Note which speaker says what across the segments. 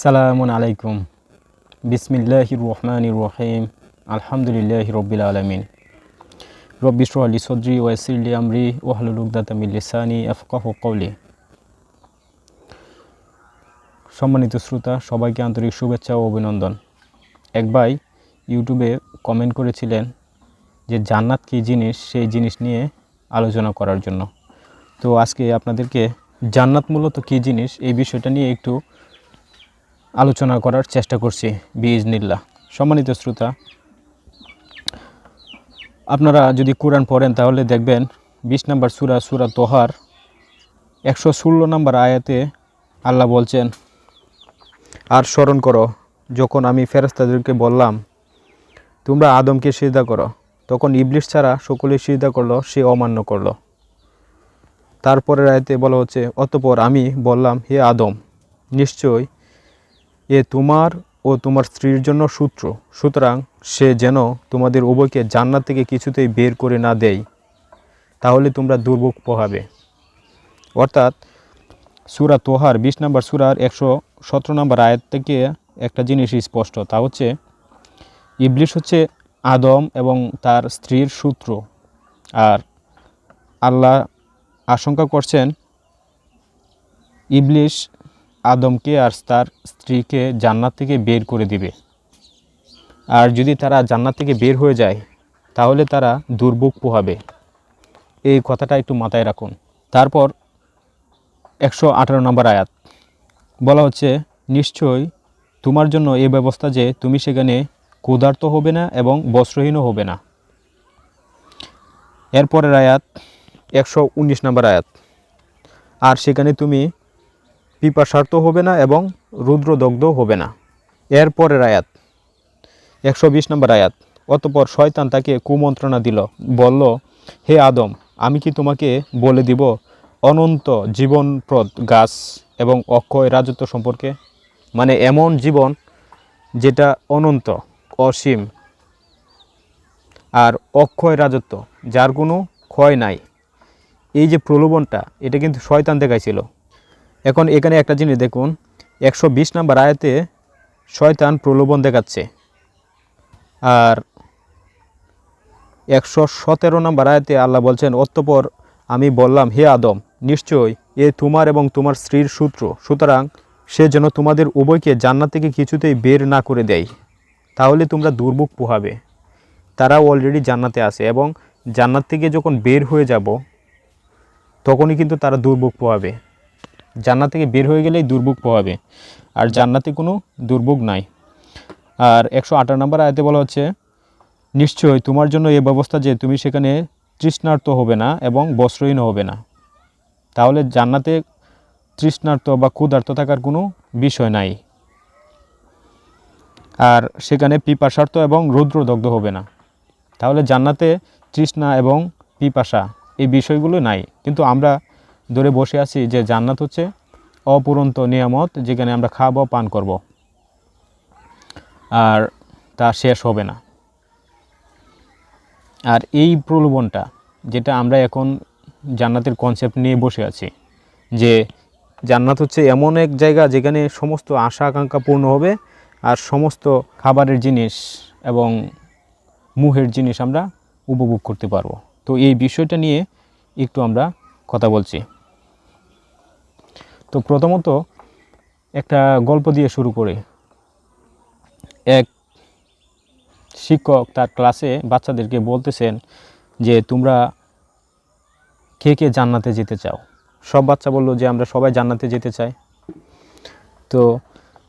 Speaker 1: সালামুন আলাইকুম। বিসমিল্লাহির রহমানির রহিম। আলহামদুলিল্লাহ রব্বিল আলমিন। রব্বি আলী সদ্রি ওয়াসিল্লি আমরি ওয়াহলুলুকদাতামিল্লিসানি আফকাহ কৌলি সম্মানিত শ্রোতা, সবাইকে আন্তরিক শুভেচ্ছা ও অভিনন্দন। এক ভাই ইউটিউবে কমেন্ট করেছিলেন যে জান্নাত কী জিনিস, সেই জিনিস নিয়ে আলোচনা করার জন্য। তো আজকে আপনাদেরকে জান্নাত মূলত কী জিনিস, এই বিষয়টা নিয়ে একটু আলোচনা করার চেষ্টা করছি বিজনিল্লা সম্মানিত শ্রোতা, আপনারা যদি কোরআন পড়েন তাহলে দেখবেন বিশ নম্বর সুরা সুরা তোহার, একশো ষোলো নম্বর আয়াতে আল্লাহ বলছেন, আর স্মরণ করো, যখন আমি ফেরেস্তাদেরকে বললাম, তোমরা আদমকে সিজদা করো, তখন ইবলিশ ছাড়া সকলে সিজদা করল, সে অমান্য করল। তারপরের আয়তে বলা হচ্ছে, অতপর আমি বললাম, হে আদম নিশ্চয় এ তোমার ও তোমার স্ত্রীর জন্য সূত্র। সুতরাং সে যেন তোমাদের উভয়কে জান্নাত থেকে কিছুতেই বের করে না দেয়, তাহলে তোমরা দুর্ভোগ পোহাবে। অর্থাৎ সুরা তোহার, বিশ নম্বর সুরার একশো সতেরো নম্বর আয়াত থেকে একটা জিনিস স্পষ্ট, তা হচ্ছে, ইবলিশ হচ্ছে আদম এবং তার স্ত্রীর সূত্র। আর আল্লাহ আশঙ্কা করছেন, ইবলিশ আদমকে আর তার স্ত্রীকে জান্নাত থেকে বের করে দিবে। আর যদি তারা জান্নাত থেকে বের হয়ে যায়, তাহলে তারা দুর্ভোগ পোহাবে। এই কথাটা একটু মাথায় রাখুন। তারপর একশো আঠারো নম্বর আয়াত। বলা হচ্ছে, নিশ্চয় তোমার জন্য এ ব্যবস্থা যে তুমি সেখানে ক্ষুধার্ত হবে না এবং বস্ত্রহীনও হবে না। এরপরের আয়াত, একশো উনিশ নম্বর আয়াত। আর সেখানে তুমি পিপাসার্থ হবে না এবং রুদ্রদগ্ধ হবে না। এর পরের আয়াত, একশো বিশ নম্বর আয়াত, অতপর শয়তান তাকে কুমন্ত্রণা দিল, বলল, হে আদম, আমি কি তোমাকে বলে দিব, অনন্ত জীবনপ্রদ গাছ এবং অক্ষয় রাজত্ব সম্পর্কে? মানে এমন জীবন যেটা অনন্ত, অসীম আর অক্ষয় রাজত্ব, যার কোনো ক্ষয় নাই। এই যে প্রলোভনটা, এটা কিন্তু শয়তান দেখাইছিল। এখন এখানে একটা জিনিস দেখুন, একশো বিশ নাম্বার আয়াতে শয়তান প্রলোভন দেখাচ্ছে। আর একশো সতেরো নাম্বার আয়াতে আল্লাহ বলছেন, অতঃপর আমি বললাম, হে আদম নিশ্চয় এ তোমার এবং তোমার স্ত্রীর সূত্র। সুতরাং সে যেন তোমাদের উভয়কে জান্নাত থেকে কিছুতেই বের না করে দেয়, তাহলে তোমরা দুর্ভোগ পোহাবে। তারা অলরেডি জান্নাতে আছে এবং জান্নাত থেকে যখন বের হয়ে যাব, তখনই কিন্তু তারা দুর্ভোগ পোহাবে। জান্নাত থেকে বের হয়ে গেলেই দুর্ভোগ পোহাবে। আর জান্নাতে কোনো দুর্ভোগ নাই। আর একশো আঠারো নম্বর আয়তে বলা হচ্ছে নিশ্চয়ই তোমার জন্য এ ব্যবস্থা যে তুমি সেখানে তৃষ্ণার্ত হবে না এবং বস্ত্রহীন হবে না। তাহলে জান্নাতে তৃষ্ণার্ত বা ক্ষুধার্ত থাকার কোনো বিষয় নাই। আর সেখানে পিপাসার্থ এবং রৌদ্রদগ্ধ হবে না। তাহলে জান্নাতে তৃষ্ণা এবং পিপাসা এই বিষয়গুলো নাই। কিন্তু আমরা ধরে বসে আছি যে জান্নাত হচ্ছে অপুরন্ত নিয়ামত, যেখানে আমরা খাব, পান করব। আর তা শেষ হবে না। আর এই প্রলোভনটা, যেটা আমরা এখন জান্নাতের কনসেপ্ট নিয়ে বসে আছি, যে জান্নাত হচ্ছে এমন এক জায়গা যেখানে সমস্ত আশা আকাঙ্ক্ষা পূর্ণ হবে, আর সমস্ত খাবারের জিনিস এবং মুহের জিনিস আমরা উপভোগ করতে পারব। তো এই বিষয়টা নিয়ে একটু আমরা কথা বলছি। তো প্রথমত একটা গল্প দিয়ে শুরু করে। এক শিক্ষক তার ক্লাসে বাচ্চাদেরকে বলতেছেন যে, তোমরা কে কে জান্নাতে যেতে চাও? সব বাচ্চা বলল যে, আমরা সবাই জান্নাতে যেতে চাই। তো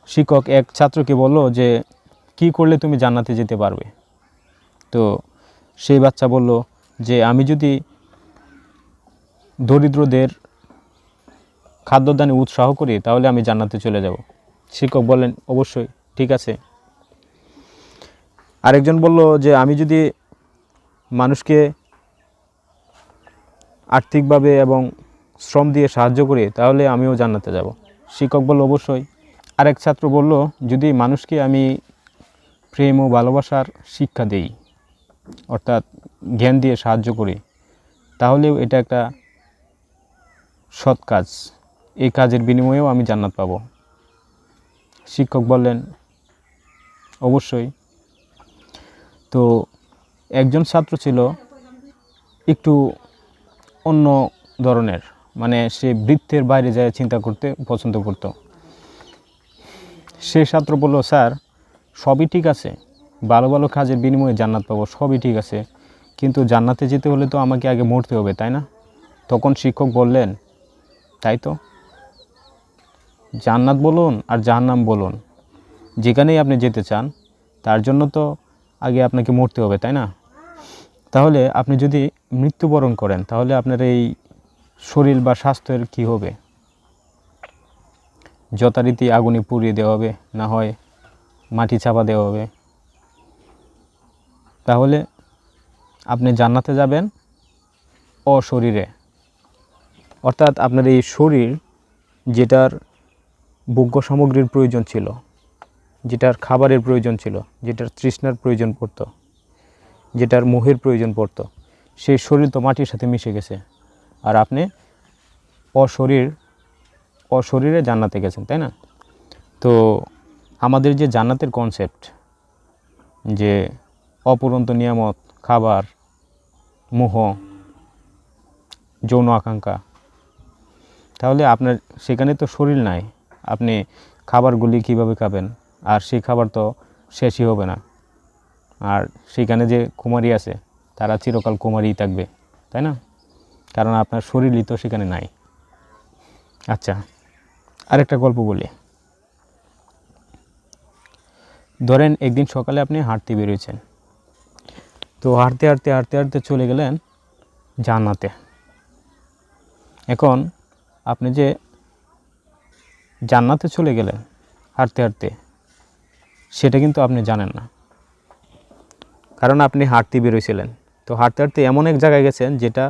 Speaker 1: শিক্ষক এক ছাত্রকে বলল যে, কি করলে তুমি জান্নাতে যেতে পারবে? তো সেই বাচ্চা বলল যে, আমি যদি দরিদ্রদের খাদ্যদানে উৎসাহ করি, তাহলে আমি জান্নাতে চলে যাব। শিক্ষক বললেন, অবশ্যই, ঠিক আছে। আরেকজন বলল যে, আমি যদি মানুষকে আর্থিকভাবে এবং শ্রম দিয়ে সাহায্য করি, তাহলে আমিও জান্নাতে যাব। শিক্ষক বলল, অবশ্যই। আরেক ছাত্র বলল, যদি মানুষকে আমি প্রেম ও ভালোবাসার শিক্ষা দেই, অর্থাৎ জ্ঞান দিয়ে সাহায্য করি, তাহলেও এটা একটা সৎ কাজ। এই কাজের বিনিময়েও আমি জান্নাত পাবো। শিক্ষক বললেন, অবশ্যই। তো একজন ছাত্র ছিল, একটু অন্য ধরনের মানে সে বৃত্তের বাইরে যায় চিন্তা করতে পছন্দ করত। সে ছাত্র বলল, স্যার, সবই ঠিক আছে। ভালো ভালো কাজের বিনিময়ে জান্নাত পাবো, সবই ঠিক আছে। কিন্তু জান্নাতে যেতে হলে তো আমাকে আগে মরতে হবে, তাই না? তখন শিক্ষক বললেন, তাই তো? জান্নাত বলুন আর জাহান্নাম বলুন। যেখানেই আপনি যেতে চান, তার জন্য তো আগে আপনাকে মরতে হবে, তাই না? তাহলে আপনি যদি মৃত্যুবরণ করেন, তাহলে আপনার এই শরীর বা স্বাস্থ্যের কি হবে? যথারীতি আগুনে পুড়িয়ে দেওয়া হবে, না হয় মাটি চাপা দেওয়া হবে। তাহলে আপনি জান্নাতে যাবেন অশরীরে। অর্থাৎ আপনার এই শরীর যেটার ভোগ্য সামগ্রীর প্রয়োজন ছিল, যেটার খাবারের প্রয়োজন ছিল, যেটার তৃষ্ণার প্রয়োজন পড়তো, যেটার মোহের প্রয়োজন পড়তো, সেই শরীর তো মাটির সাথে মিশে গেছে। আর আপনি অশরীর, অশরীরে জান্নাতে গেছেন, তাই না? তো আমাদের যে জান্নাতের কনসেপ্ট যে অপুরন্ত নিয়ামত, খাবার, মোহ, যৌন আকাঙ্ক্ষা, তাহলে আপনার সেখানে তো শরীর নাই। আপনি খাবারগুলি কীভাবে খাবেন? আর সেই খাবার তো শেষই হবে না। আর সেখানে যে কুমারী আছে, তারা চিরকাল কুমারীই থাকবে, তাই না? কারণ আপনার শরীরই তো সেখানে নাই। আচ্ছা আরেকটা গল্প বলি। ধরেন একদিন সকালে আপনি হাঁটতে বেরিয়েছেন। তো হাঁটতে হাঁটতে হাঁটতে হাঁটতে চলে গেলেন জান্নাতে। এখন আপনি যে জান্নাতে চলে গেলেন হাঁটতে হাঁটতে, সেটা কিন্তু আপনি জানেন না। কারণ আপনি হাঁটতে বেরোইছিলেন। তো হাঁটতে হাঁটতে এমন এক জায়গায় গেছেন যেটা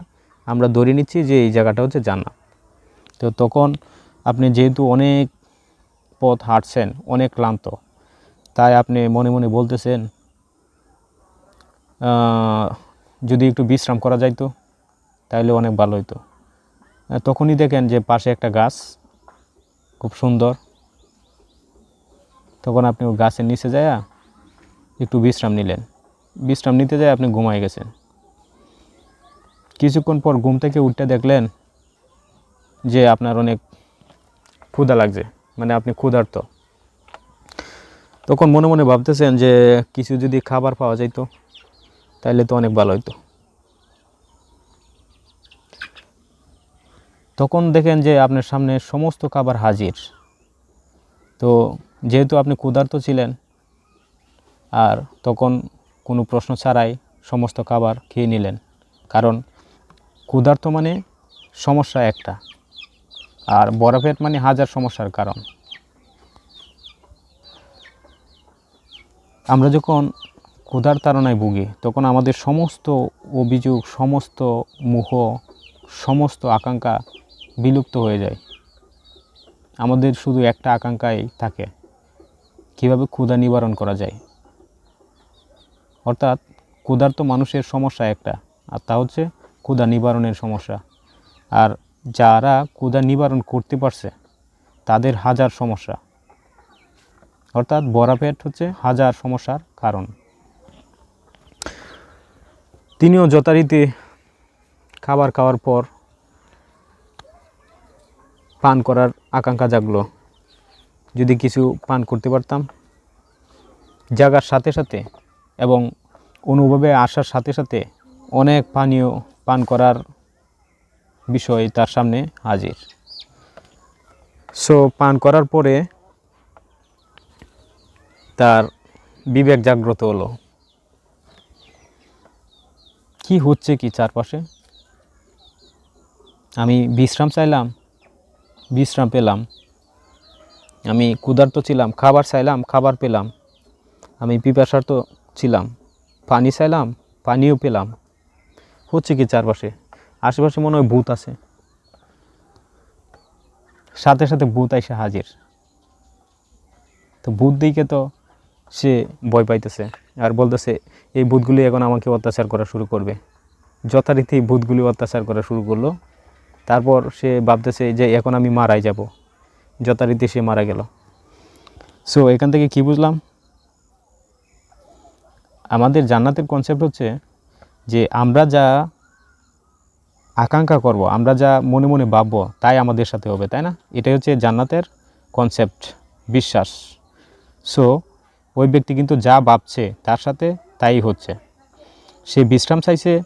Speaker 1: আমরা ধরে নিচ্ছি যে এই জায়গাটা হচ্ছে জান্নাত। তো তখন আপনি যেহেতু অনেক পথ হাঁটছেন, অনেক ক্লান্ত, তাই আপনি মনে মনে বলতেছেন যদি একটু বিশ্রাম করা যাইতো তাহলে অনেক ভালো হতো তখনই দেখেন যে পাশে একটা গাছ খুব সুন্দর। তখন আপনি ওই গাছের নিচে যায় একটু বিশ্রাম নিলেন। বিশ্রাম নিতে যায় আপনি ঘুমায় গেছেন। কিছুক্ষণ পর ঘুম থেকে উঠতে দেখলেন যে আপনার অনেক ক্ষুধা লাগছে মানে আপনি ক্ষুধার্ত। তখন মনে মনে ভাবতেছেন যে কিছু যদি খাবার পাওয়া যাইতো তাহলে তো অনেক ভালো হতো তখন দেখেন যে আপনার সামনে সমস্ত খাবার হাজির। তো যেহেতু আপনি ক্ষুধার্ত ছিলেন, আর তখন কোনো প্রশ্ন ছাড়াই সমস্ত খাবার খেয়ে নিলেন। কারণ ক্ষুধার্ত মানে সমস্যা একটা, আর পেট মানে হাজার সমস্যার কারণ। আমরা যখন ক্ষুধার তাড়নায় ভুগি, তখন আমাদের সমস্ত অভিযোগ, সমস্ত মুহ, সমস্ত আকাঙ্ক্ষা বিলুপ্ত হয়ে যায়। আমাদের শুধু একটা আকাঙ্ক্ষাই থাকে, কীভাবে ক্ষুধা নিবারণ করা যায়। অর্থাৎ ক্ষুধার্ত মানুষের সমস্যা একটা, আর তা হচ্ছে ক্ষুধা নিবারণের সমস্যা। আর যারা ক্ষুধা নিবারণ করতে পারছে, তাদের হাজার সমস্যা। অর্থাৎ বড়া পেট হচ্ছে হাজার সমস্যার কারণ। তিনিও যথারীতি খাবার খাওয়ার পর পান করার আকাঙ্ক্ষা জাগলো। যদি কিছু পান করতে পারতাম, জাগার সাথে সাথে এবং অনুভবে আসার সাথে সাথে অনেক পানীয় পান করার বিষয় তার সামনে হাজির। সো, পান করার পরে তার বিবেক জাগ্রত হলো। কি হচ্ছে কি চারপাশে? আমি বিশ্রাম চাইলাম বিশ্রাম পেলাম। আমি ক্ষুধার্ত ছিলাম, খাবার চাইলাম, খাবার পেলাম। আমি পিপাসার্ত ছিলাম, পানি চাইলাম, পানিও পেলাম। হচ্ছে কি চারপাশে? আশেপাশে মনে হয় ভূত আছে। সাথে সাথে ভূত এসে হাজির। তো ভূত দিকে তো সে ভয় পাইতেছে আর বলতেছে, এই ভূতগুলি এখন আমাকে অত্যাচার করা শুরু করবে। যথারীতি ভূতগুলি অত্যাচার করা শুরু করল। তারপর সে ভাবতেছে যে এখন আমি মারাই যাব। যথারীতি সে মারা গেল। সো এখান থেকে কি বুঝলাম? আমাদের জান্নাতের কনসেপ্ট হচ্ছে যে আমরা যা আকাঙ্ক্ষা করব, আমরা যা মনে মনে ভাববো, তাই আমাদের সাথে হবে, তাই না? এটাই হচ্ছে জান্নাতের কনসেপ্ট বিশ্বাস। সো ওই ব্যক্তি কিন্তু যা ভাবছে তার সাথে তাই হচ্ছে। সে বিশ্রাম চাইছে,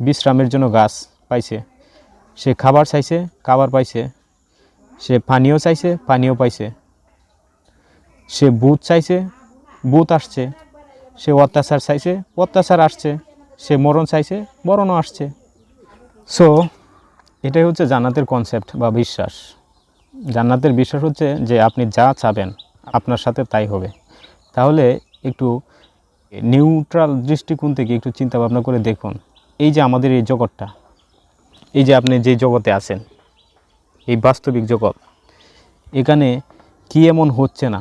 Speaker 1: বিশ্রামের জন্য গাছ পাইছে। সে খাবার চাইছে, খাবার পাইছে। সে পানীয় চাইছে, পানীয় পাইছে। সে বুথ চাইছে বুথ আসছে। সে অত্যাচার চাইছে, অত্যাচার আসছে। সে মরণ চাইছে, মরণও আসছে। সো এটাই হচ্ছে জান্নাতের কনসেপ্ট বা বিশ্বাস। জান্নাতের বিশ্বাস হচ্ছে যে আপনি যা চাবেন, আপনার সাথে তাই হবে। তাহলে একটু নিউট্রাল দৃষ্টিকোণ থেকে একটু চিন্তা ভাবনা করে দেখুন। এই যে আমাদের এই জগৎটা এই যে আপনি যে জগতে আছেন, এই বাস্তবিক জগৎ, এখানে কি এমন হচ্ছে না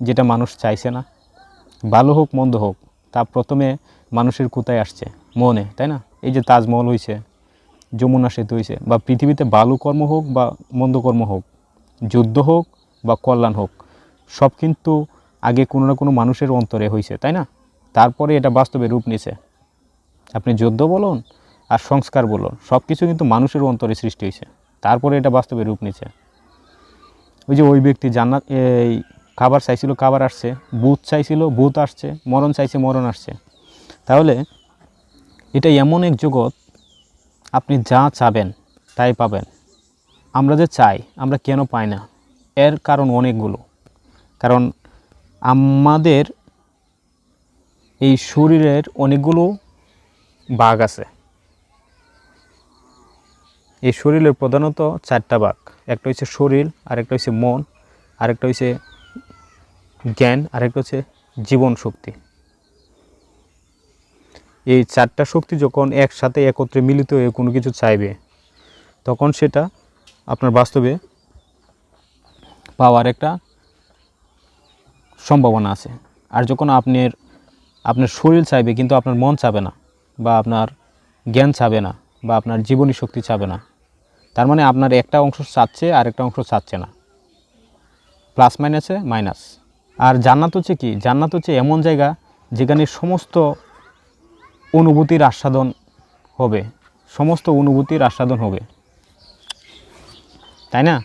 Speaker 1: যেটা মানুষ চাইছে না? ভালো হোক, মন্দ হোক, তা প্রথমে মানুষের কোথায় আসছে? মনে, তাই না? এই যে তাজমহল হয়েছে যমুনা সেতু হয়েছে বা পৃথিবীতে ভালো কর্ম হোক বা মন্দ কর্ম হোক, যুদ্ধ হোক বা কল্যাণ হোক, সব কিন্তু আগে কোনো না কোনো মানুষের অন্তরে হয়েছে তাই না? তারপরে এটা বাস্তবে রূপ নিছে। আপনি যুদ্ধ বলুন আর সংস্কার বলুন সব কিছু কিন্তু মানুষের অন্তরে সৃষ্টি হয়েছে। তারপরে এটা বাস্তবে রূপ নিচ্ছে ওই যে ওই ব্যক্তি জান্নাত, এই খাবার চাইছিল, খাবার আসছে বুথ চাইছিল বুথ আসছে, মরণ চাইছে, মরণ আসছে। তাহলে এটা এমন এক জগৎ, আপনি যা চাবেন তাই পাবেন। আমরা যে চাই, আমরা কেন পাই না? এর কারণ অনেকগুলো। কারণ আমাদের এই শরীরের অনেকগুলো ভাগ আছে। এই শরীরের প্রধানত চারটা ভাগ। একটা হচ্ছে শরীর, আরেকটা হচ্ছে মন, আরেকটা হচ্ছে জ্ঞান, আরেকটা হচ্ছে জীবন শক্তি। এই চারটা শক্তি যখন একসাথে একত্রে মিলিত হয়ে কোনো কিছু চাইবে, তখন সেটা আপনার বাস্তবে পাওয়ার একটা সম্ভাবনা আছে। আর যখন আপনার আপনার শরীর চাইবে কিন্তু আপনার মন চাবে না বা আপনার জ্ঞান চাবে না বা আপনার জীবনী শক্তি চাবে না। তার মানে আপনার একটা অংশ চাচ্ছে আর একটা অংশ চাচ্ছে না। প্লাস মাইনাসে মাইনাস। আর জান্নাত হচ্ছে কি? জান্নাত হচ্ছে এমন জায়গা যেখানে সমস্ত অনুভূতির আস্বাদন হবে। সমস্ত অনুভূতির আস্বাদন হবে। তাই না?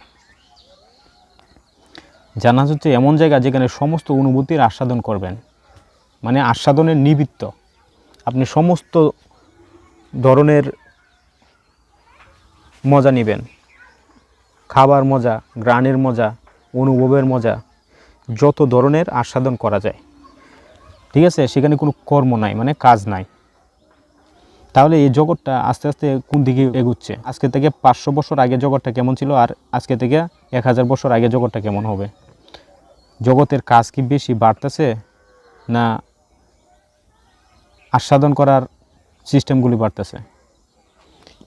Speaker 1: জান্নাত হচ্ছে এমন জায়গা যেখানে সমস্ত অনুভূতির আস্বাদন করবেন। মানে আস্বাদনের নিবৃত্ত আপনি সমস্ত ধরনের মজা নেবেন। খাবার মজা, গ্রানের মজা, অনুভবের মজা, যত ধরনের আস্বাদন করা যায়। ঠিক আছে? সেখানে কোনো কর্ম নাই মানে কাজ নাই। তাহলে এই জগৎটা আস্তে আস্তে কোন দিকে এগুচ্ছে? আজকে থেকে পাঁচশো বছর আগে জগৎটা কেমন ছিল আর আজকে থেকে এক হাজার বছর আগে জগৎটা কেমন হবে? জগতের কাজ কি বেশি বাড়তেছে না আস্বাদন করার সিস্টেমগুলি বাড়তেছে?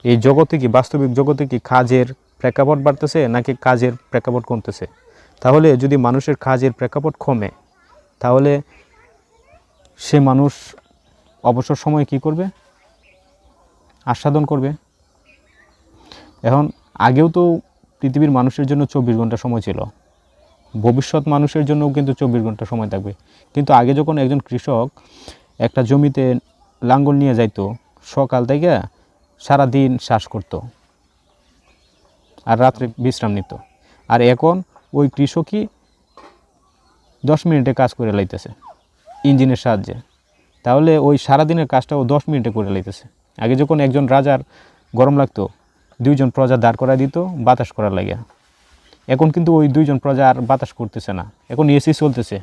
Speaker 1: এই জগতে কি, বাস্তবিক জগতে কি কাজের প্রেক্ষাপট বাড়তেছে নাকি কাজের প্রেক্ষাপট কমতেছে? তাহলে যদি মানুষের কাজের প্রেক্ষাপট কমে, তাহলে সে মানুষ অবসর সময় কি করবে? আস্বাদন করবে। এখন আগেও তো পৃথিবীর মানুষের জন্য চব্বিশ ঘণ্টা সময় ছিল। ভবিষ্যৎ মানুষের জন্যও কিন্তু চব্বিশ ঘণ্টা সময় থাকবে। কিন্তু আগে যখন একজন কৃষক একটা জমিতে লাঙ্গল নিয়ে যাইতো, সকাল থেকে সারা দিন শ্বাস করত। আর রাত্রে বিশ্রাম নিত। আর এখন ওই কৃষকই দশ মিনিটে কাজ করে লাইতেছে, ইঞ্জিনের সাহায্যে। তাহলে ওই সারাদিনের কাজটা ও দশ মিনিটে করে লাইতেছে। আগে যখন একজন রাজার গরম লাগতো, দুইজন প্রজা দাঁড় করা দিত, বাতাস করার লাগিয়া। এখন কিন্তু ওই দুইজন প্রজা আর বাতাস করতেছে না। এখন এসি চলতেছে,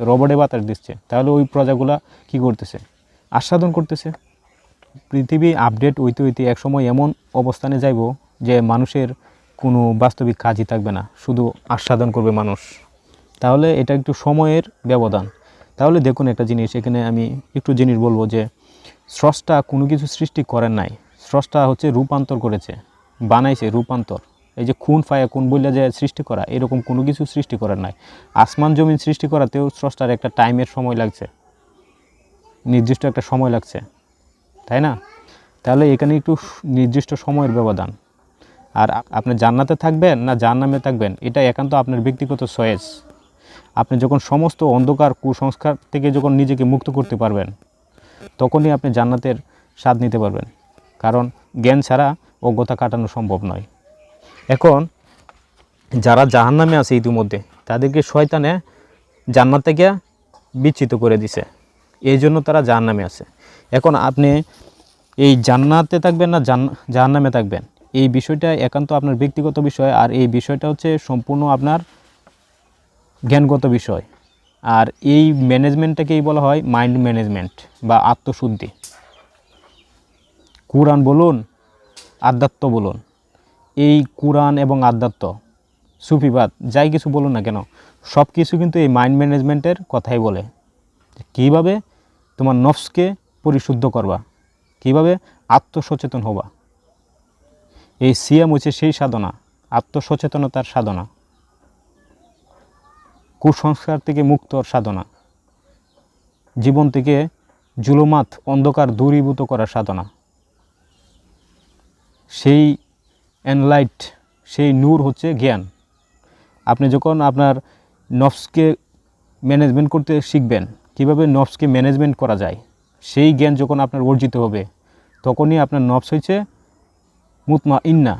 Speaker 1: রবটে বাতাস দিচ্ছে। তাহলে ওই প্রজাগুলা কি করতেছে? আস্বাদন করতেছে। পৃথিবী আপডেট হইতে হইতে একসময় এমন অবস্থানে যাইব যে মানুষের কোনো বাস্তবিক কাজই থাকবে না, শুধু আস্বাদন করবে মানুষ। তাহলে এটা একটু সময়ের ব্যবধান। তাহলে দেখুন একটা জিনিস, এখানে আমি একটু জিনিস বলব যে স্রষ্টা কোনো কিছু সৃষ্টি করেন নাই, স্রষ্টা হচ্ছে রূপান্তর করেছে, বানাইছে রূপান্তর। এই যে খুন, ফায়া কোন বললে যে সৃষ্টি করা, এরকম কোনো কিছু সৃষ্টি করার নাই। আসমান জমিন সৃষ্টি করাতেও স্রষ্টার একটা টাইমের সময় লাগছে, নির্দিষ্ট একটা সময় লাগছে। তাই না? তাহলে এখানে একটু নির্দিষ্ট সময়ের ব্যবধান। আর আপনি জান্নাতে থাকবেন না জাহান্নামে থাকবেন, এটা একান্ত আপনার ব্যক্তিগত চয়েস। আপনি যখন সমস্ত অন্ধকার কুসংস্কার থেকে যখন নিজেকে মুক্ত করতে পারবেন, তখনই আপনি জান্নাতের স্বাদ নিতে পারবেন। কারণ জ্ঞান ছাড়া অজ্ঞতা কাটানো সম্ভব নয়। এখন যারা জাহান্নামে আছে ইতিমধ্যে, তাদেরকে শয়তানে জান্নাত থেকে বিচ্ছিত করে দিছে। এই জন্য তারা জাহান্নামে আছে। এখন আপনি এই জান্নাতে থাকবেন না, জান, জাহান্নামে থাকবেন। এই বিষয়টা একান্ত আপনার ব্যক্তিগত বিষয়, আর এই বিষয়টা হচ্ছে সম্পূর্ণ আপনার জ্ঞানগত বিষয়। আর এই ম্যানেজমেন্টটাকেই বলা হয় মাইন্ড ম্যানেজমেন্ট বা আত্মশুদ্ধি। কোরআন বলুন, আধ্যাত্ম বলুন, এই কোরআন এবং আধ্যাত্ম, সুফিবাদ, যাই কিছু বলুন না কেন সব কিছু কিন্তু এই মাইন্ড ম্যানেজমেন্টের কথাই বলে। কীভাবে? তোমার নফসকে পরিশুদ্ধ করবা। কীভাবে? আত্মসচেতন হবা। এই সিয়াম হচ্ছে সেই সাধনা, আত্মসচেতনতার সাধনা। কুসংস্কার থেকে মুক্তর সাধনা। জীবন থেকে জুলুমাত, অন্ধকার দূরীভূত করার সাধনা। সেই এনলাইট সেই নূর হচ্ছে জ্ঞান। আপনি যখন আপনার নফসকে ম্যানেজমেন্ট করতে শিখবেন, কীভাবে নফসকে ম্যানেজমেন্ট করা যায়? সেই জ্ঞান যখন আপনার অর্জিত হবে, তখনই আপনার নফস হয়েছে মুতমা ইন্না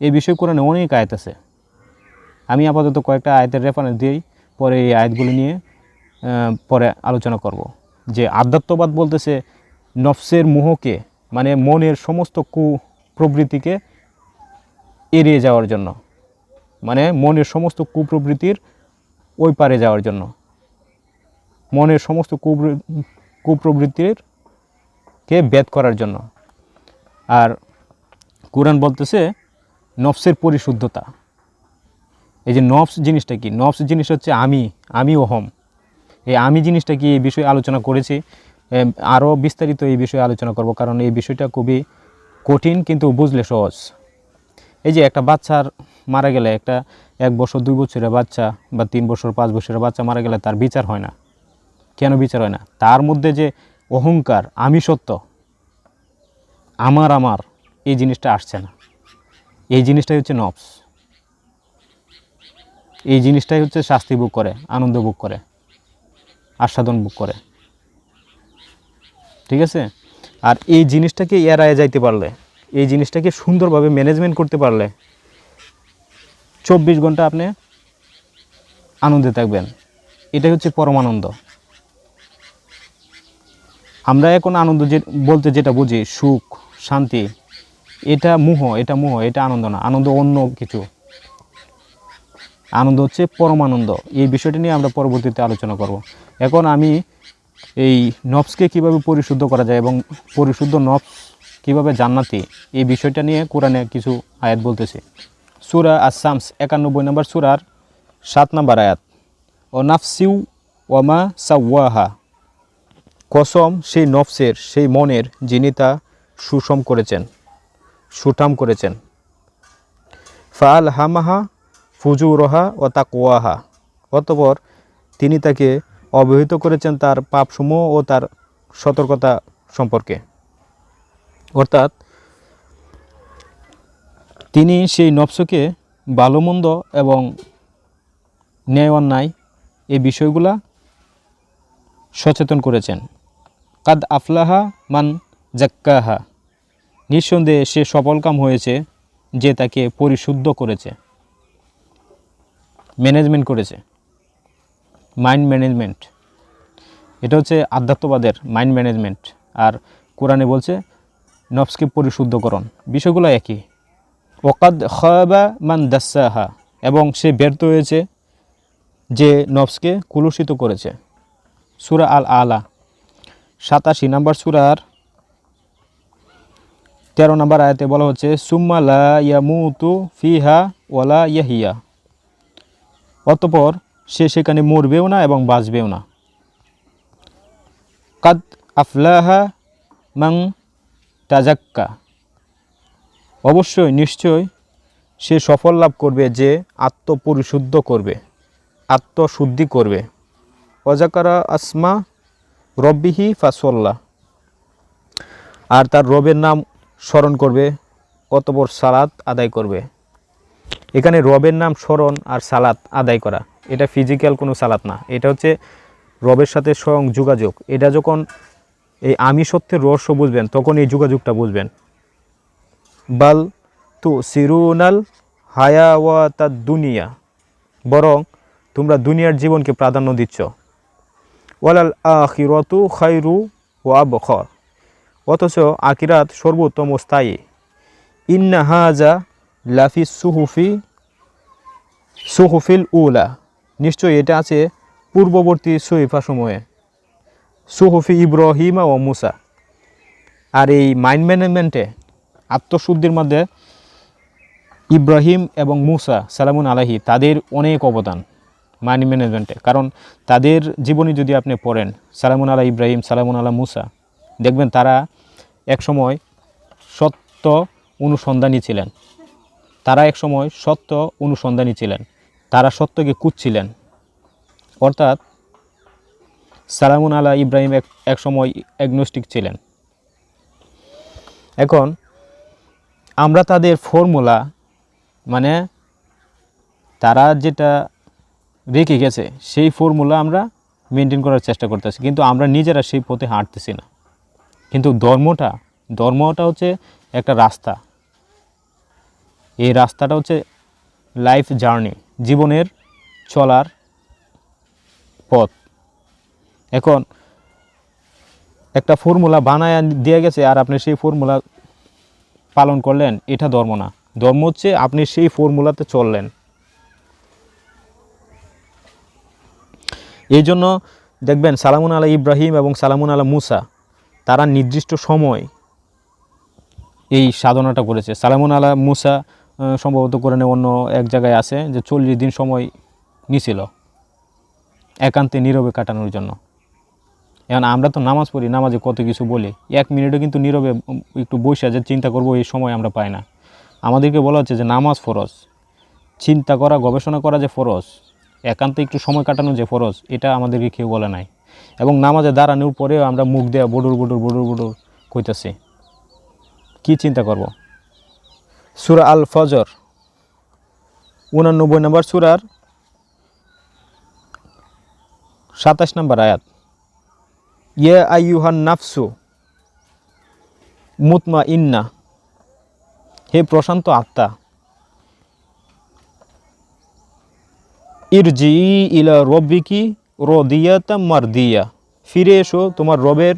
Speaker 1: এই বিষয়ে কোরআনে অনেক আয়াত আছে। আমি আপাতত কয়েকটা আয়াতের রেফারেন্স দিই পরে এই আয়াতগুলি নিয়ে পরে আলোচনা করব। যে আধ্যাত্মবাদ বলতেছে, নফসের মোহকে মানে মনের সমস্ত কু প্রবৃত্তিকে এড়িয়ে যাওয়ার জন্য। মানে মনের সমস্ত কুপ্রবৃত্তির ওই পারে যাওয়ার জন্য। মনের সমস্ত কুপ্র- কুপ্রবৃত্তির কে বেদ করার জন্য। আর কোরআন বলতেছে নফসের পরিশুদ্ধতা। এই যে নফস জিনিসটা কি? নফস জিনিস হচ্ছে আমি আমি অহম এই আমি জিনিসটা কি এই বিষয়ে আলোচনা করেছি? আরও বিস্তারিত এই বিষয়ে আলোচনা করব, কারণ এই বিষয়টা খুবই কঠিন কিন্তু বুঝলে সহজ। এই যে একটা বাচ্চার মারা গেলে, একটা এক বছর, দুই বছরের বাচ্চা বা তিন বছর, পাঁচ বছরের বাচ্চা মারা গেলে তার বিচার হয় না। কেন বিচার হয় না? তার মধ্যে যে অহংকার আমি সত্য আমার আমার এই জিনিসটা আসছে না। এই জিনিসটাই হচ্ছে নফস। এই জিনিসটাই হচ্ছে শাস্তি ভোগ করে, আনন্দ ভোগ করে, আস্বাদন ভোগ করে। ঠিক আছে? আর এই জিনিসটাকে এড়ায় যাইতে পারলে, এই জিনিসটাকে সুন্দরভাবে ম্যানেজমেন্ট করতে পারলে, চব্বিশ ঘণ্টা আপনি আনন্দে থাকবেন। এটাই হচ্ছে পরমানন্দ। আমরা এখন আনন্দ যে বলতে যেটা বুঝি, সুখ, শান্তি, এটা মোহ এটা মোহ, এটা আনন্দ না, আনন্দ অন্য কিছু। আনন্দ হচ্ছে পরমানন্দ। এই বিষয়টা নিয়ে আমরা পরবর্তীতে আলোচনা করব। এখন আমি এই নফসকে কীভাবে পরিশুদ্ধ করা যায় এবং পরিশুদ্ধ নফস কীভাবে জান্নাতি, এই বিষয়টা নিয়ে কোরআনে কিছু আয়াত বলতেছি। সুরা আসামস একানব্বই নম্বর সুরার সাত নম্বর আয়াত। ও নাফসিউ ওমা সাওয়াহা। কসম সেই নফসের, সেই মনের যিনি তা সুষম করেছেন, সুঠাম করেছেন। ফাল হামাহা ফুজুরহা ও তাকওয়াহা। অতপর তিনি তাকে অবহিত করেছেন তার পাপসমূহ ও তার সতর্কতা সম্পর্কে। অর্থাৎ তিনি সেই নফসকে ভালো মন্দ এবং ন্যায় অন্যায় এই বিষয়গুলা সচেতন করেছেন। কাদ আফলাহা মান জাক্কাহা। নিঃসন্দেহে সে সফলকাম হয়েছে যে তাকে পরিশুদ্ধ করেছে। ম্যানেজমেন্ট করেছে। Mind management. এটা হচ্ছে আধ্যাত্মবাদের মাইন্ড ম্যানেজমেন্ট। আর কোরআনে বলছে, নফসকে পরিশুদ্ধকরণ। বিষয়গুলো একই। ওকাদ খবা মান দাসাহা। এবং সে ব্যর্থ হয়েছে যে নফসকে কুলুষিত করেছে। সুরা আল আলা সাতাশি নাম্বার সুরার তেরো নম্বর আয়াতে বলা হচ্ছে, সুম্মা লা ইয়ামুতু ফিহা ওয়ালা ইয়াহিয়া। অতপর সে সেখানে মরবেও না এবং বাঁচবেও না। কাদ আফলাহা মাং তাজাক্কা অবশ্যই, নিশ্চয় সে সফল লাভ করবে, যে আত্মপরিশুদ্ধ করবে, আত্মশুদ্ধি করবে। অজাকারা আসমা রব্বিহি ফাসল্লা আর তার রবের নাম স্মরণ করবে, অতপর সালাত আদায় করবে। এখানে রবের নাম স্মরণ আর সালাত আদায় করা, এটা ফিজিক্যাল কোনো সালাত না। এটা হচ্ছে রবের সাথে স্বয়ং যোগাযোগ। এটা যখন এই আমি সত্যের রহস্য বুঝবেন, তখন এই যোগাযোগটা বুঝবেন। বাল তু সিরুনাল হায়াওয়াতা দুনিয়া, বরং তোমরা দুনিয়ার জীবনকে প্রাধান্য দিচ্ছ। ওয়ালাল আখিরতু খাইরু ওয়া বখর অথচ আকিরাত সর্বোত্তম স্থায়ী। ইন্না হাজা লাফি সুহুফি, সুহুফিল উলা। নিশ্চয়ই এটা আছে পূর্ববর্তী সহিফা সময়ে সুহুফি ইব্রাহিমা ও মুসা। আর এই মাইন্ড ম্যানেজমেন্টে আত্মশুদ্ধির মধ্যে ইব্রাহিম এবং মুসা সালামুন আলাহি তাদের অনেক অবদান। মাইন্ড ম্যানেজমেন্টে কারণ তাদের জীবনী যদি আপনি পড়েন, সালামুন আলা ইব্রাহিম, সালামুন আলা মুসা, দেখবেন তারা একসময় সত্য অনুসন্ধানী ছিলেন। তারা একসময় সত্য অনুসন্ধানী ছিলেন। তারা সত্যকে কুচ্ছিলেন অর্থাৎ সালামুন আলা ইব্রাহিম এক একসময় অ্যাগনোস্টিক ছিলেন। এখন আমরা তাদের ফর্মুলা মানে তারা যেটা রেখে গেছে, সেই ফর্মুলা আমরা মেনটেন করার চেষ্টা করতেছি। কিন্তু আমরা নিজেরা সেই পথে হাঁটতেছি না। কিন্তু ধর্মটা ধর্মটা হচ্ছে একটা রাস্তা। এই রাস্তাটা হচ্ছে লাইফ জার্নি জীবনের চলার পথ। এখন একটা ফর্মুলা বানায় দিয়ে গেছে আর আপনি সেই ফর্মুলা পালন করলেন, এটা ধর্ম না। ধর্ম হচ্ছে আপনি সেই ফর্মুলাতে চললেন। এই জন্য দেখবেন সালামুন আলা ইব্রাহিম এবং সালামুন আলা মুসা, তারা নির্দিষ্ট সময় এই সাধনাটা করেছে। সালামুন আলা মুসা সম্ভবত কোরআনে অন্য এক জায়গায় আছে যে চল্লিশ দিন সময় নিছিল একান্তে নীরবে কাটানোর জন্য। এখন আমরা তো নামাজ পড়ি, নামাজে কত কিছু বলি। এক মিনিটও কিন্তু নীরবে একটু বসে যে চিন্তা করব এই সময় আমরা পাই না। আমাদেরকে বলা হচ্ছে যে নামাজ ফরজ, চিন্তা করা, গবেষণা করা যে ফরজ একান্তে একটু সময় কাটানো যে ফরজ, এটা আমাদেরকে কেউ বলে নাই। এবং নামাজে দাঁড়ানোর পরেও আমরা মুখ দেওয়া বডুর বডুর বডুর বডুর কইতেছি। কি চিন্তা করব? সুরা আল ফজর উনানব্বই নম্বর সুরার সাতাশ নম্বর আয়াত। ইয়ে আই আইয়ুহান নাফসু মুতমা ইন্না হে প্রশান্ত আত্মা ইরজি ইলা রব্বিকি রদিয়াতা মারদিয়া। ফিরে এসো তোমার রবের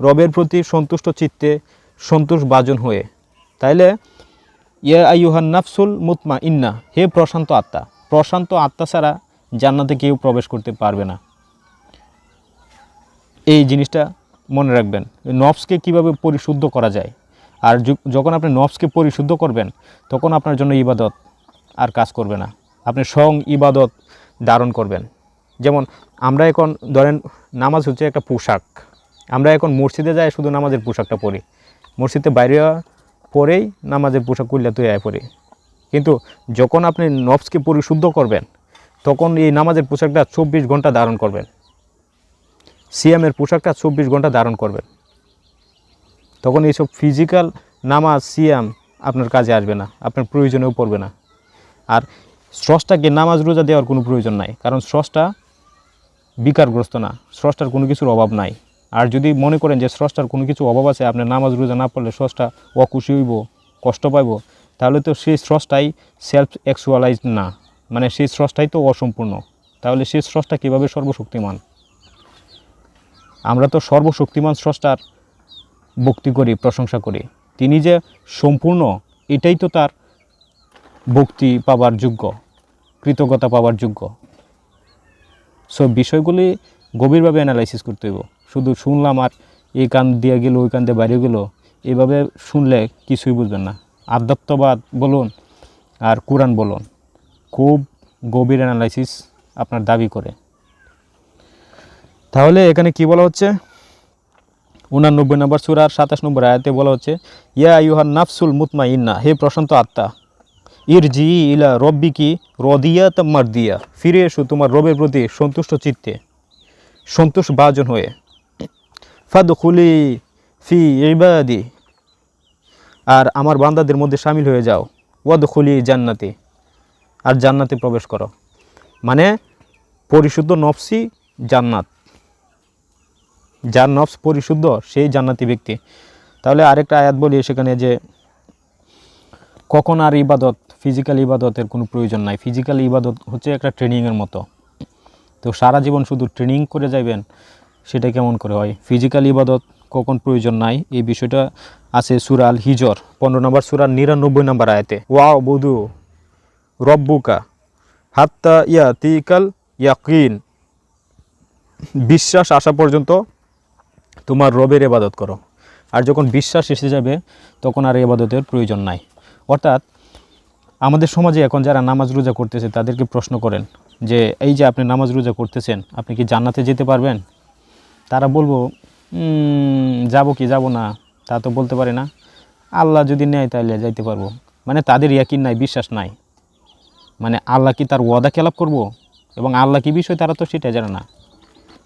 Speaker 1: রবের প্রতি সন্তুষ্ট চিত্তে, সন্তোষ বাজন হয়ে। তাইলে, ইয়া আইয়ুহান নাফসুল মুতমা ইন্না হে প্রশান্ত আত্মা প্রশান্ত আত্মা ছাড়া জান্নাতে কেউ প্রবেশ করতে পারবে না। এই জিনিসটা মনে রাখবেন, নফসকে কীভাবে পরিশুদ্ধ করা যায়? আর যখন আপনি নফসকে পরিশুদ্ধ করবেন, তখন আপনার জন্য ইবাদত আর কাজ করবে না। আপনি স্বয়ং ইবাদত ধারণ করবেন। যেমন আমরা এখন ধরেন নামাজ হচ্ছে একটা পোশাক। আমরা এখন মসজিদে যাই শুধু নামাজের পোশাকটা পরি। মসজিদে বাইরে পরেই নামাজের পোশাক করলে আয় পরি। কিন্তু যখন আপনি নফসকে পরিশুদ্ধ করবেন, তখন এই নামাজের পোশাকটা চব্বিশ ঘণ্টা ধারণ করবেন। সিএমের পোশাকটা চব্বিশ ঘণ্টা ধারণ করবেন। তখন এইসব ফিজিক্যাল নামাজ, সিয়াম আপনার কাজে আসবে না, আপনার প্রয়োজনেও পড়বে না। আর স্রষ্টাকে নামাজ রোজা দেওয়ার কোনো প্রয়োজন নাই, কারণ স্রষ্টা বিকারগ্রস্ত না, স্রষ্টার কোনো কিছুর অভাব নাই। আর যদি মনে করেন যে স্রষ্টার কোনো কিছু অভাব আছে, আপনি নামাজ রোজা না পড়লে স্রষ্টা অখুশি হইব, কষ্ট পাইব, তাহলে তো সেই স্রষ্টাই সেলফ অ্যাকচুয়ালাইজ না। মানে সেই স্রষ্টাই তো অসম্পূর্ণ। তাহলে সেই স্রষ্টা কীভাবে সর্বশক্তিমান? আমরা তো সর্বশক্তিমান স্রষ্টার ভক্তি করি, প্রশংসা করি। তিনি যে সম্পূর্ণ, এটাই তো তার ভক্তি পাবার যোগ্য। কৃতজ্ঞতা পাওয়ার যোগ্য। সো বিষয়গুলি গভীরভাবে অ্যানালাইসিস করতে হইব। শুধু শুনলাম আর এই কান দিয়ে গেল, ওই কান দিয়ে বাইরে গেল এইভাবে শুনলে কিছুই বুঝবেন না। আধ্যাত্মবাদ বলুন আর কোরআন বলুন, খুব গভীর অ্যানালাইসিস আপনার দাবি করে। তাহলে এখানে কি বলা হচ্ছে? উনানব্বই নম্বর সুরার সাতাশ নম্বর আয়াতে বলা হচ্ছে, ইয়া ইউহার নাফসুল মুতমা ইন্না হে প্রশান্ত আত্মা ইর জি ইলা রব্বিকি রদিয়া তাম্মার দিয়া ফিরে এসো তোমার রবের প্রতি সন্তুষ্ট চিত্তে। সন্তোষ ভাজন হয়ে। ফাদ খুলি ফি ইবাদি। আর আমার বান্দাদের মধ্যে সামিল হয়ে যাও। ওয়াদখুলি জান্নাতি। আর জান্নাতে প্রবেশ করো। মানে পরিশুদ্ধ নফসি জান্নাত। যার নফস পরিশুদ্ধ, সেই জান্নাতি ব্যক্তি। তাহলে আরেকটা আয়াত বলি সেখানে যে, কখন আর ইবাদত ফিজিক্যাল ইবাদতের কোনো প্রয়োজন নাই। ফিজিক্যাল ইবাদত হচ্ছে একটা ট্রেনিংয়ের মতো। তো সারা জীবন শুধু ট্রেনিং করে যাবেন সেটা কেমন করে হয়? ফিজিক্যাল ইবাদত কখন প্রয়োজন নাই? এই বিষয়টা আছে সুরাল হিজর পনেরো নম্বর সুরাল নিরানব্বই নম্বর আয়তে। ওয়া বধু রব্বুকা হাত্তা ইয়া তিকাল ইয়াকিন। বিশ্বাস আসা পর্যন্ত তোমার রবের এবাদত করো। আর যখন বিশ্বাস এসে যাবে, তখন আর এবাদতের প্রয়োজন নাই। অর্থাৎ আমাদের সমাজে এখন যারা নামাজ রোজা করতেছে, তাদেরকে প্রশ্ন করেন যে, এই যে আপনি নামাজ রোজা করতেছেন, আপনি কি জান্নাতে যেতে পারবেন? তারা বলব যাব কি যাব না, তা তো বলতে পারে না। আল্লাহ যদি নেয় তাহলে যাইতে পারব। মানে তাদের ইয়াকিন নাই, বিশ্বাস নাই। মানে আল্লাহ কি তার ওয়াদা খেলাপ করব? এবং আল্লাহ কি বিষয় তারা তো সেটা জানে না।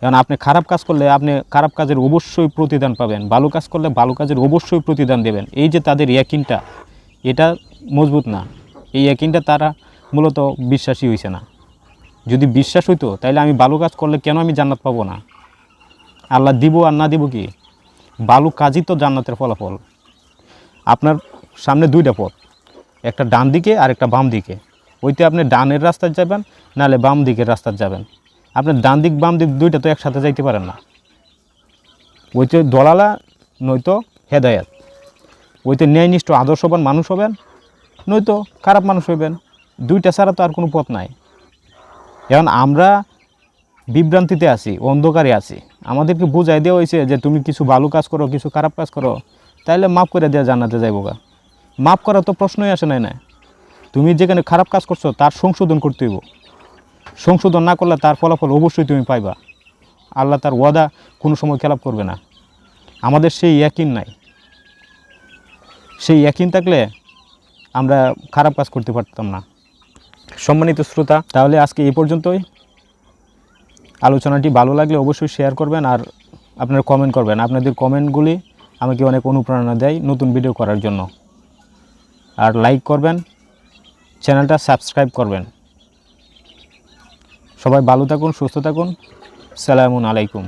Speaker 1: কারণ আপনি খারাপ কাজ করলে আপনি খারাপ কাজের অবশ্যই প্রতিদান পাবেন, ভালো কাজ করলে ভালো কাজের অবশ্যই প্রতিদান দেবেন। এই যে তাদের ইয়াকিনটা, এটা মজবুত না। এই ইয়াকিনটা তারা মূলত বিশ্বাসী হয়েছে না। যদি বিশ্বাস হইতো তাহলে আমি ভালো কাজ করলে কেন আমি জান্নাত পাবো না? আল্লাহ দিব আর না দিব কি? ভালো কাজই তো জান্নাতের ফলাফল। আপনার সামনে দুইটা পথ, একটা ডান দিকে আর একটা বাম দিকে। ওইতে আপনি ডানের রাস্তায় যাবেন নাহলে বাম দিকের রাস্তায় যাবেন। আপনি ডান দিক, বাম দিক দুইটা তো একসাথে যাইতে পারেন না। ওইতে দলালা, নয়তো হেদায়াত। ওইতে ন্যায়নিষ্ঠ, আদর্শবান মানুষ হবেন নয়তো খারাপ মানুষ হইবেন, দুইটা ছাড়া তো আর কোনো পথ নাই। এখন আমরা বিভ্রান্তিতে আছি, অন্ধকারে আছি। আমাদেরকে বোঝাই দেওয়া হয়েছে যে তুমি কিছু ভালো কাজ করো, কিছু খারাপ কাজ করো, তাইলে মাফ করে দেওয়া জানাতে যাইবো গা। মাফ করা তো প্রশ্নই আসে নাই না তুমি যেখানে খারাপ কাজ করছ, তার সংশোধন করতে হইব। সংশোধন না করলে তার ফলাফল অবশ্যই তুমি পাইবা। আল্লাহ তার ওয়াদা কোনো সময় খেলাপ করবে না। আমাদের সেই একই নাই। সেই একই থাকলে আমরা খারাপ কাজ করতে পারতাম না। সম্মানিত শ্রোতা, তাহলে আজকে এই পর্যন্তই। আলোচনাটি ভালো লাগলে অবশ্যই শেয়ার করবেন আর আপনারা কমেন্ট করবেন। আপনাদের কমেন্টগুলি আমাকে অনেক অনুপ্রেরণা দেয় নতুন ভিডিও করার জন্য। আর লাইক করবেন চ্যানেলটা সাবস্ক্রাইব করবেন। সবাই ভালো থাকুন, সুস্থ থাকুন। সালামুন আলাইকুম।